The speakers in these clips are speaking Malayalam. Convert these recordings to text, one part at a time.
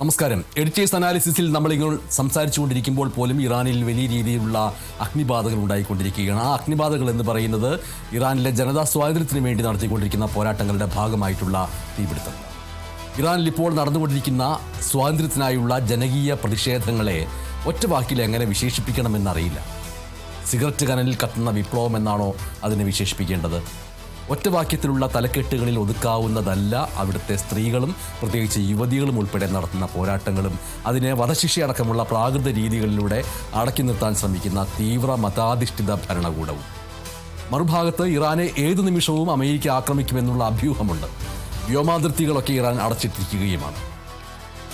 നമസ്കാരം. എഡിറ്റേഴ്സ് അനാലിസിസിൽ നമ്മൾ ഇങ്ങനെ സംസാരിച്ചുകൊണ്ടിരിക്കുമ്പോൾ പോലും ഇറാനിൽ വലിയ രീതിയിലുള്ള അഗ്നിബാധകൾ ഉണ്ടായിക്കൊണ്ടിരിക്കുകയാണ്. ആ അഗ്നിബാധകൾ എന്ന് പറയുന്നത് ഇറാനിലെ ജനതാ സ്വാതന്ത്ര്യത്തിന് വേണ്ടി നടത്തിക്കൊണ്ടിരിക്കുന്ന പോരാട്ടങ്ങളുടെ ഭാഗമായിട്ടുള്ള തീപിടുത്തം. ഇറാനിൽ ഇപ്പോൾ നടന്നുകൊണ്ടിരിക്കുന്ന സ്വാതന്ത്ര്യത്തിനായുള്ള ജനകീയ പ്രതിഷേധങ്ങളെ ഒറ്റ വാക്കിൽ എങ്ങനെ വിശേഷിപ്പിക്കണമെന്നറിയില്ല. സിഗരറ്റ് കനലിൽ കത്തുന്ന വിപ്ലവം എന്നാണോ അതിനെ വിശേഷിപ്പിക്കേണ്ടത്? ഒറ്റ വാക്യത്തിലുള്ള തലക്കെട്ടുകളിൽ ഒതുക്കാവുന്നതല്ല അവിടുത്തെ സ്ത്രീകളും പ്രത്യേകിച്ച് യുവതികളും ഉൾപ്പെടെ നടത്തുന്ന പോരാട്ടങ്ങളും. അതിനെ വധശിക്ഷ അടക്കമുള്ള പ്രാകൃത രീതികളിലൂടെ അടക്കി നിർത്താൻ ശ്രമിക്കുന്ന തീവ്ര മതാധിഷ്ഠിത ഭരണകൂടവും. മറുഭാഗത്ത് ഇറാനെ ഏതു നിമിഷവും അമേരിക്ക ആക്രമിക്കുമെന്നുള്ള അഭ്യൂഹമുണ്ട്. വ്യോമാതിർത്തികളൊക്കെ ഇറാൻ അടച്ചിട്ടിരിക്കുകയുമാണ്.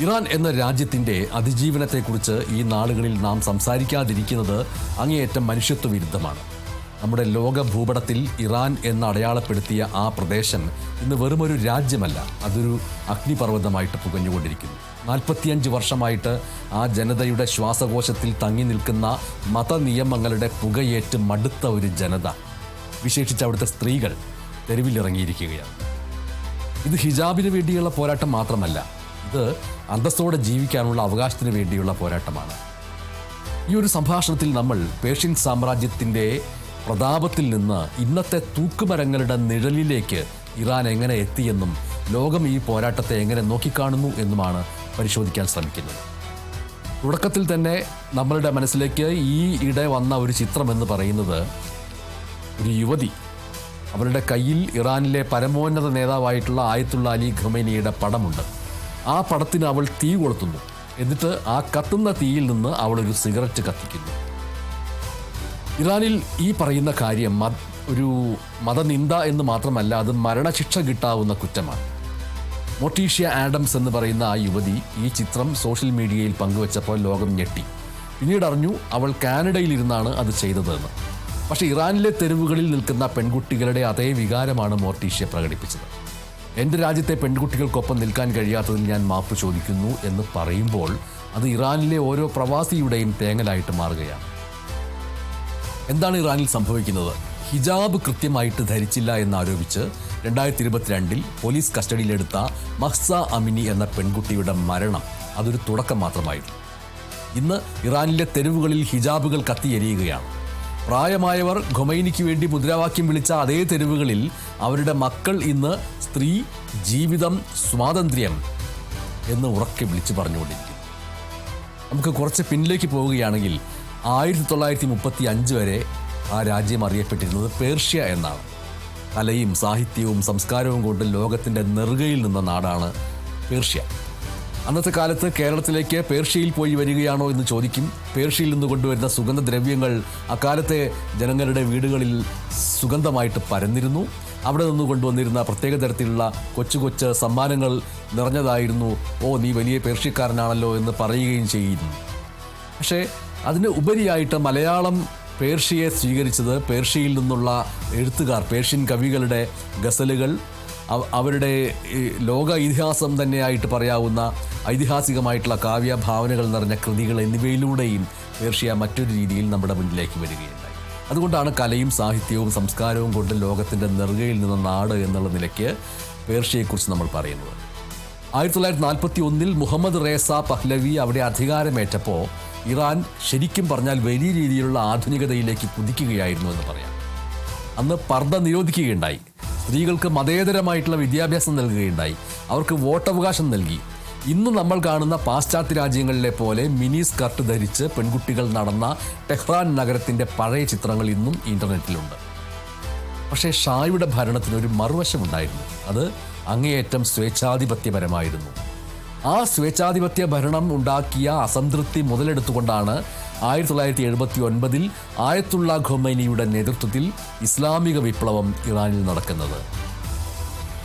ഇറാൻ എന്ന രാജ്യത്തിന്റെ അതിജീവനത്തെക്കുറിച്ച് ഈ നാളുകളിൽ നാം സംസാരിക്കാതിരിക്കുന്നത് അങ്ങേയറ്റം മനുഷ്യത്വ വിരുദ്ധമാണ് നമ്മുടെ ലോക ഭൂപടത്തിൽ ഇറാൻ എന്ന് അടയാളപ്പെടുത്തിയ ആ പ്രദേശം ഇന്ന് വെറുമൊരു രാജ്യമല്ല അതൊരു അഗ്നിപർവതമായിട്ട് പുകഞ്ഞുകൊണ്ടിരിക്കുന്നു. നാൽപ്പത്തിയഞ്ച് വർഷമായിട്ട് ആ ജനതയുടെ ശ്വാസകോശത്തിൽ തങ്ങി നിൽക്കുന്ന മതനിയമങ്ങളുടെ പുകയേറ്റ് മടുത്ത ഒരു ജനത. വിശേഷിച്ച് അവിടുത്തെ സ്ത്രീകൾ തെരുവിലിറങ്ങിയിരിക്കുകയാണ്. ഇത് ഹിജാബിന് വേണ്ടിയുള്ള പോരാട്ടം മാത്രമല്ല ഇത് അന്തസ്സോടെ ജീവിക്കാനുള്ള അവകാശത്തിന് വേണ്ടിയുള്ള പോരാട്ടമാണ്. ഈ ഒരു സംഭാഷണത്തിൽ നമ്മൾ പേർഷ്യൻ സാമ്രാജ്യത്തിന്റെ പ്രതാപത്തിൽ നിന്ന് ഇന്നത്തെ തൂക്കുമരങ്ങളുടെ നിഴലിലേക്ക് ഇറാൻ എങ്ങനെ എത്തിയെന്നും ലോകം ഈ പോരാട്ടത്തെ എങ്ങനെ നോക്കിക്കാണുന്നു എന്നുമാണ് പരിശോധിക്കാൻ ശ്രമിക്കുന്നത്. തുടക്കത്തിൽ തന്നെ നമ്മളുടെ മനസ്സിലേക്ക് ഈ ഇടെ വന്ന ഒരു ചിത്രം എന്ന് പറയുന്നത് ഒരു യുവതി അവരുടെ കയ്യിൽ ഇറാനിലെ പരമോന്നത നേതാവായിട്ടുള്ള ആയത്തുള്ള അലി ഖമേനിയുടെ പടമുണ്ട്. ആ പടത്തിന് അവൾ തീ കൊളുത്തുന്നു. എന്നിട്ട് ആ കത്തുന്ന തീയിൽ നിന്ന് അവളൊരു സിഗരറ്റ് കത്തിക്കുന്നു. ഇറാനിൽ ഈ പറയുന്ന കാര്യം ഒരു മതനിന്ദ എന്ന് മാത്രമല്ല അത് മരണശിക്ഷ കിട്ടാവുന്ന കുറ്റമാണ്. മൊട്ടീഷ്യ ആഡംസ് എന്ന് പറയുന്ന ആ യുവതി ഈ ചിത്രം സോഷ്യൽ മീഡിയയിൽ പങ്കുവച്ചപ്പോൾ ലോകം ഞെട്ടി. പിന്നീട് അറിഞ്ഞു അവൾ കാനഡയിലിരുന്നാണ് അത് ചെയ്തതെന്ന്. പക്ഷേ ഇറാനിലെ തെരുവുകളിൽ നിൽക്കുന്ന പെൺകുട്ടികളുടെ അതേ വികാരമാണ് മോർട്ടീഷ്യ പ്രകടിപ്പിച്ചത്. എന്റെ രാജ്യത്തെ പെൺകുട്ടികൾക്കൊപ്പം നിൽക്കാൻ കഴിയാത്തതിൽ ഞാൻ മാപ്പ് ചോദിക്കുന്നു എന്ന് പറയുമ്പോൾ അത് ഇറാനിലെ ഓരോ പ്രവാസിയുടെയും തേങ്ങലായിട്ട് മാറുകയാണ്. എന്താണ് ഇറാനിൽ സംഭവിക്കുന്നത്? ഹിജാബ് കൃത്യമായിട്ട് ധരിച്ചില്ല എന്നാരോപിച്ച് രണ്ടായിരത്തി ഇരുപത്തിരണ്ടിൽ പോലീസ് കസ്റ്റഡിയിലെടുത്ത മഹ്സ അമിനി എന്ന പെൺകുട്ടിയുടെ മരണം അതൊരു തുടക്കം മാത്രമായിരുന്നു. ഇന്ന് ഇറാനിലെ തെരുവുകളിൽ ഹിജാബുകൾ കത്തിയെരിയുകയാണ് പ്രായമായവർ ഖൊമൈനിക്ക് വേണ്ടി മുദ്രാവാക്യം വിളിച്ച അതേ തെരുവുകളിൽ അവരുടെ മക്കൾ ഇന്ന് സ്ത്രീ ജീവിതം സ്വാതന്ത്ര്യം എന്ന് ഉറക്കെ വിളിച്ചു പറഞ്ഞുകൊണ്ടിരിക്കുന്നു. നമുക്ക് കുറച്ച് പിന്നിലേക്ക് പോവുകയാണെങ്കിൽ ആയിരത്തി തൊള്ളായിരത്തി മുപ്പത്തി അഞ്ച് വരെ ആ രാജ്യം അറിയപ്പെട്ടിരുന്നത് പേർഷ്യ എന്നാണ്. കലയും സാഹിത്യവും സംസ്കാരവും കൊണ്ട് ലോകത്തിന്റെ നെറുകയിൽ നിന്ന നാടാണ് പേർഷ്യ. അന്നത്തെ കാലത്ത് കേരളത്തിലേക്ക് പേർഷ്യയിൽ പോയി വരികയാണോ എന്ന് ചോദിക്കും. പേർഷ്യയിൽ നിന്ന് കൊണ്ടുവരുന്ന സുഗന്ധദ്രവ്യങ്ങൾ അക്കാലത്തെ ജനങ്ങളുടെ വീടുകളിൽ സുഗന്ധമായിട്ട് പരന്നിരുന്നു. അവിടെ നിന്ന് കൊണ്ടുവന്നിരുന്ന പ്രത്യേക തരത്തിലുള്ള കൊച്ചു കൊച്ചു സമ്മാനങ്ങൾ നിറഞ്ഞതായിരുന്നു ഓ നീ വലിയ പേർഷ്യക്കാരനാണല്ലോ എന്ന് പറയുകയും ചെയ്യുന്നു പക്ഷേ അതിന് ഉപരിയായിട്ട് മലയാളം പേർഷ്യയെ സ്വീകരിച്ചത് പേർഷ്യയിൽ നിന്നുള്ള എഴുത്തുകാർ പേർഷ്യൻ കവികളുടെ ഗസലുകൾ അവരുടെ ലോക ഇതിഹാസം തന്നെയായിട്ട് പറയാവുന്ന ഐതിഹാസികമായിട്ടുള്ള കാവ്യ ഭാവനകൾ നിറഞ്ഞ കൃതികൾ എന്നിവയിലൂടെയും പേർഷ്യ മറ്റൊരു രീതിയിൽ നമ്മുടെ മുന്നിലേക്ക് വരികയുണ്ടായി. അതുകൊണ്ടാണ് കലയും സാഹിത്യവും സംസ്കാരവും കൊണ്ട് ലോകത്തിന്റെ നെറുകയിൽ നിന്ന നാട് എന്നുള്ള നിലയ്ക്ക് പേർഷ്യയെക്കുറിച്ച് നമ്മൾ പറയുന്നത്. ആയിരത്തി തൊള്ളായിരത്തി നാൽപ്പത്തി ഒന്നിൽ മുഹമ്മദ് റേസ പഹ്ലവി അവിടെ അധികാരമേറ്റപ്പോൾ ഇറാൻ ശരിക്കും പറഞ്ഞാൽ വലിയ രീതിയിലുള്ള ആധുനികതയിലേക്ക് കുതിക്കുകയായിരുന്നു എന്ന് പറയാം. അന്ന് പർദ്ദ നിരോധിക്കുകയുണ്ടായി. സ്ത്രീകൾക്ക് മതേതരമായിട്ടുള്ള വിദ്യാഭ്യാസം നൽകുകയുണ്ടായി. അവർക്ക് വോട്ടവകാശം നൽകി. ഇന്ന് നമ്മൾ കാണുന്ന പാശ്ചാത്യ രാജ്യങ്ങളിലെ പോലെ മിനി സ്കർട്ട് ധരിച്ച് പെൺകുട്ടികൾ നടന്ന ടെഹ്റാൻ നഗരത്തിന്റെ പഴയ ചിത്രങ്ങൾ ഇന്നും ഇന്റർനെറ്റിലുണ്ട്. പക്ഷേ ഷായുടെ ഭരണത്തിന് ഒരു മറുവശമുണ്ടായിരുന്നു. അത് അങ്ങേയറ്റം സ്വേച്ഛാധിപത്യപരമായിരുന്നു. ആ സ്വേച്ഛാധിപത്യ ഭരണം ഉണ്ടാക്കിയ അസംതൃപ്തി മുതലെടുത്തുകൊണ്ടാണ് ആയിരത്തി തൊള്ളായിരത്തി എഴുപത്തി ഒൻപതിൽ ആയത്തുള്ള ഖൊമൈനിയുടെ നേതൃത്വത്തിൽ ഇസ്ലാമിക വിപ്ലവം ഇറാനിൽ നടക്കുന്നത്.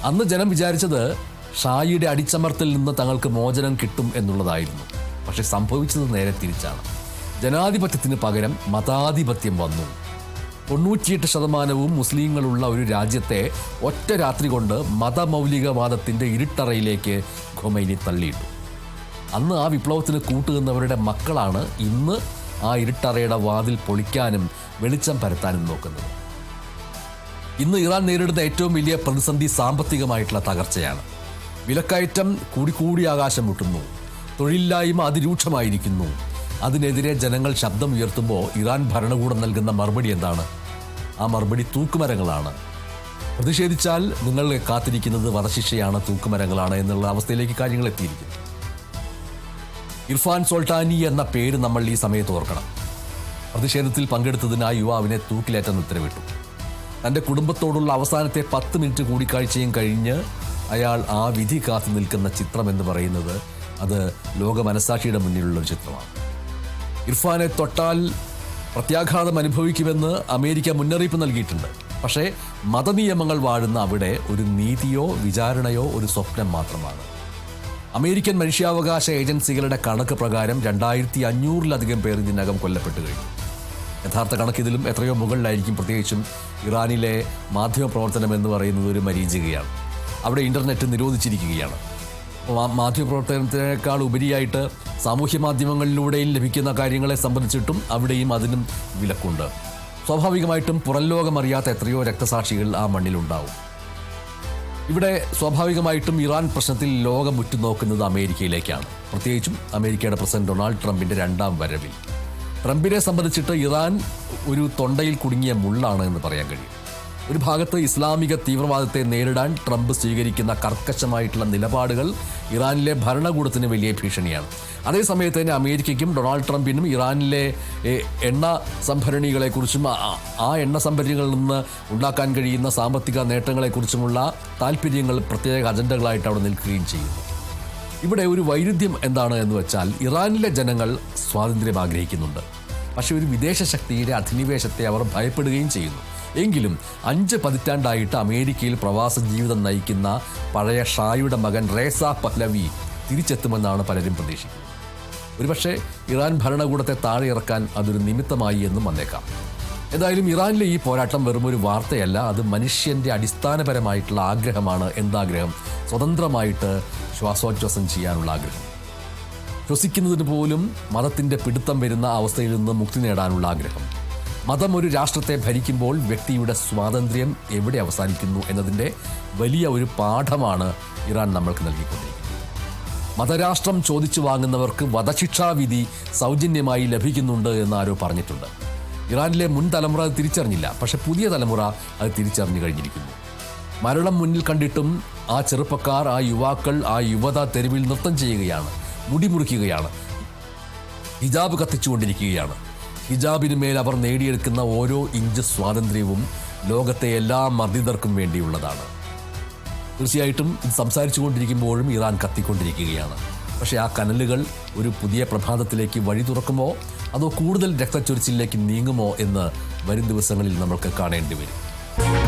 അന്ന് ജനം വിചാരിച്ചത് ഷായിയുടെ അടിച്ചമർത്തിൽ നിന്ന് തങ്ങൾക്ക് മോചനം കിട്ടും എന്നുള്ളതായിരുന്നു. പക്ഷെ സംഭവിച്ചത് നേരെ തിരിച്ചാണ്. ജനാധിപത്യത്തിന് പകരം മതാധിപത്യം വന്നു. തൊണ്ണൂറ്റിയെട്ട് ശതമാനവും മുസ്ലിങ്ങളുള്ള ഒരു രാജ്യത്തെ ഒറ്റ രാത്രി കൊണ്ട് മതമൗലികവാദത്തിന്റെ ഇരുട്ടറയിലേക്ക് ഖൊമൈനി തള്ളിയിട്ടു. അന്ന് ആ വിപ്ലവത്തിന് കൂട്ടുനിന്നവരുടെ മക്കളാണ് ഇന്ന് ആ ഇരുട്ടറയുടെ വാതിൽ പൊളിക്കാനും വെളിച്ചം പരത്താനും നോക്കുന്നത്. ഇന്ന് ഇറാൻ നേരിടുന്ന ഏറ്റവും വലിയ പ്രതിസന്ധി സാമ്പത്തികമായിട്ടുള്ള തകർച്ചയാണ്. വിലക്കയറ്റം കൂടിക്കൂടി ആകാശം മുട്ടുന്നു. തൊഴിലില്ലായ്മ അതിരൂക്ഷമായിരിക്കുന്നു. അതിനെതിരെ ജനങ്ങൾ ശബ്ദം ഉയർത്തുമ്പോൾ ഇറാൻ ഭരണകൂടം നൽകുന്ന മറുപടി എന്താണ്? ആ മറുപടി തൂക്കുമരങ്ങളാണ്. പ്രതിഷേധിച്ചാൽ നിങ്ങളെ കാത്തിരിക്കുന്നത് വധശിക്ഷയാണ് തൂക്കുമരങ്ങളാണ് എന്നുള്ള അവസ്ഥയിലേക്ക് കാര്യങ്ങൾ എത്തിയിരിക്കുന്നു. ഇർഫാൻ സുൽത്താനി എന്ന പേര് നമ്മൾ ഈ സമയത്ത് ഓർക്കണം. പ്രതിഷേധത്തിൽ പങ്കെടുത്തതിന് ആ യുവാവിനെ തൂക്കിലേറ്റാൻ ഉത്തരവിട്ടു. തന്റെ കുടുംബത്തോടുള്ള അവസാനത്തെ പത്ത് മിനിറ്റ് കൂടിക്കാഴ്ചയും കഴിഞ്ഞ് അയാൾ ആ വിധി കാത്തു നിൽക്കുന്ന ചിത്രം എന്ന് പറയുന്നത് അത് ലോക മനസാക്ഷിയുടെ മുന്നിലുള്ള ഒരു ചിത്രമാണ്. ഇർഫാനെ തൊട്ടാൽ പ്രത്യാഘാതം അനുഭവിക്കുമെന്ന് അമേരിക്ക മുന്നറിയിപ്പ് നൽകിയിട്ടുണ്ട്. പക്ഷേ മതനിയമങ്ങൾ വാഴുന്ന അവിടെ ഒരു നീതിയോ വിചാരണയോ ഒരു സ്വപ്നം മാത്രമാണ്. അമേരിക്കൻ മനുഷ്യാവകാശ ഏജൻസികളുടെ കണക്ക് പ്രകാരം രണ്ടായിരത്തി അഞ്ഞൂറിലധികം പേർ ഇതിനകം കൊല്ലപ്പെട്ടു കഴിഞ്ഞു. യഥാർത്ഥ കണക്ക് ഇതിലും എത്രയോ മുകളിലായിരിക്കും പ്രത്യേകിച്ചും ഇറാനിലെ മാധ്യമപ്രവർത്തനം എന്ന് പറയുന്നത് ഒരു മരീചികയാണ്. അവിടെ ഇന്റർനെറ്റ് നിരോധിച്ചിരിക്കുകയാണ്. മാധ്യമപ്രവർത്തനത്തിനേക്കാൾ ഉപരിയായിട്ട് സാമൂഹ്യ മാധ്യമങ്ങളിലൂടെയും ലഭിക്കുന്ന കാര്യങ്ങളെ സംബന്ധിച്ചിട്ടും അവിടെയും അതിനും വിലക്കുണ്ട്. സ്വാഭാവികമായിട്ടും പുറം ലോകം എത്രയോ രക്തസാക്ഷികൾ ആ മണ്ണിലുണ്ടാവും. ഇവിടെ സ്വാഭാവികമായിട്ടും ഇറാൻ പ്രശ്നത്തിൽ ലോകം ഉറ്റുനോക്കുന്നത് അമേരിക്കയിലേക്കാണ്. പ്രത്യേകിച്ചും അമേരിക്കയുടെ പ്രസിഡന്റ് ഡൊണാൾഡ് ട്രംപിന്റെ രണ്ടാം വരവിൽ. ട്രംപിനെ സംബന്ധിച്ചിട്ട് ഇറാൻ ഒരു തൊണ്ടയിൽ കുടുങ്ങിയ മുള്ളാണ് എന്ന് പറയാൻ കഴിയും. ഒരു ഭാഗത്ത് ഇസ്ലാമിക തീവ്രവാദത്തെ നേരിടാൻ ട്രംപ് സ്വീകരിക്കുന്ന കർക്കശമായിട്ടുള്ള നിലപാടുകൾ ഇറാനിലെ ഭരണകൂടത്തിന് വലിയ ഭീഷണിയാണ്. അതേസമയത്ത് തന്നെ അമേരിക്കയ്ക്കും ഡൊണാൾഡ് ട്രംപിനും ഇറാനിലെ എണ്ണ സംഭരണികളെക്കുറിച്ചും ആ- എണ്ണ സംഭരണികളിൽ നിന്ന് ഉണ്ടാക്കാൻ കഴിയുന്ന സാമ്പത്തിക നേട്ടങ്ങളെക്കുറിച്ചുമുള്ള താല്പര്യങ്ങൾ പ്രത്യേക അജണ്ടകളായിട്ട് അവിടെ നിൽക്കുകയും ചെയ്യുന്നു. ഇവിടെ ഒരു വൈരുദ്ധ്യം എന്താണ് എന്ന് വെച്ചാൽ ഇറാനിലെ ജനങ്ങൾ സ്വാതന്ത്ര്യം ആഗ്രഹിക്കുന്നുണ്ട്. പക്ഷേ ഒരു വിദേശ ശക്തിയുടെ അധിനിവേശത്തെ അവർ ഭയപ്പെടുകയും ചെയ്യുന്നു. എങ്കിലും അഞ്ച് പതിറ്റാണ്ടായിട്ട് അമേരിക്കയിൽ പ്രവാസ ജീവിതം നയിക്കുന്ന പഴയ ഷായുടെ മകൻ റേസ പഹ്ലവി തിരിച്ചെത്തുമെന്നാണ് പലരും പ്രതീക്ഷിക്കുന്നത്. ഒരുപക്ഷെ ഇറാൻ ഭരണകൂടത്തെ താഴെ ഇറക്കാൻ അതൊരു നിമിത്തമായി എന്നും വന്നേക്കാം. ഏതായാലും ഇറാനിലെ ഈ പോരാട്ടം വെറും ഒരു വാർത്തയല്ല അത് മനുഷ്യന്റെ അടിസ്ഥാനപരമായിട്ടുള്ള ആഗ്രഹമാണ് എന്താഗ്രഹം. സ്വതന്ത്രമായിട്ട് ശ്വാസോച്ഛ്വാസം ചെയ്യാനുള്ള ആഗ്രഹം. ശ്വസിക്കുന്നതിന് പോലും മതത്തിന്റെ പിടുത്തം വരുന്ന അവസ്ഥയിൽ നിന്ന് മുക്തി നേടാനുള്ള ആഗ്രഹം. മതം ഒരു രാഷ്ട്രത്തെ ഭരിക്കുമ്പോൾ വ്യക്തിയുടെ സ്വാതന്ത്ര്യം എവിടെ അവസാനിക്കുന്നു എന്നതിന്റെ വലിയ ഒരു പാഠമാണ് ഇറാൻ നമ്മൾക്ക് നൽകിക്കൊണ്ടിരിക്കുന്നത്. മതരാഷ്ട്രം ചോദിച്ചു വാങ്ങുന്നവർക്ക് വധശിക്ഷാവിധി സൗജന്യമായി ലഭിക്കുന്നുണ്ട് എന്ന് ആരോ പറഞ്ഞിട്ടുണ്ട്. ഇറാനിലെ മുൻ തലമുറ അത് തിരിച്ചറിഞ്ഞില്ല പക്ഷെ പുതിയ തലമുറ അത് തിരിച്ചറിഞ്ഞു കഴിഞ്ഞിരിക്കുന്നു. മരണം മുന്നിൽ കണ്ടിട്ടും ആ ചെറുപ്പക്കാർ ആ യുവാക്കൾ ആ യുവത തെരുവിൽ നൃത്തം ചെയ്യുകയാണ് മുടിമുറിക്കുകയാണ് ഹിജാബ് കത്തിച്ചുകൊണ്ടിരിക്കുകയാണ്. ഹിജാബിന് മേൽ അവർ നേടിയെടുക്കുന്ന ഓരോ ഇഞ്ച് സ്വാതന്ത്ര്യവും ലോകത്തെ എല്ലാ മർദ്ദിതർക്കും വേണ്ടിയുള്ളതാണ്. തീർച്ചയായിട്ടും ഇത് സംസാരിച്ചു കൊണ്ടിരിക്കുമ്പോഴും ഇറാൻ കത്തിക്കൊണ്ടിരിക്കുകയാണ്. പക്ഷേ ആ കനലുകൾ ഒരു പുതിയ പ്രഭാതത്തിലേക്ക് വഴി തുറക്കുമോ? അതോ കൂടുതൽ രക്തച്ചൊരിച്ചിലേക്ക് നീങ്ങുമോ എന്ന് വരും ദിവസങ്ങളിൽ നമ്മൾക്ക് കാണേണ്ടി വരും.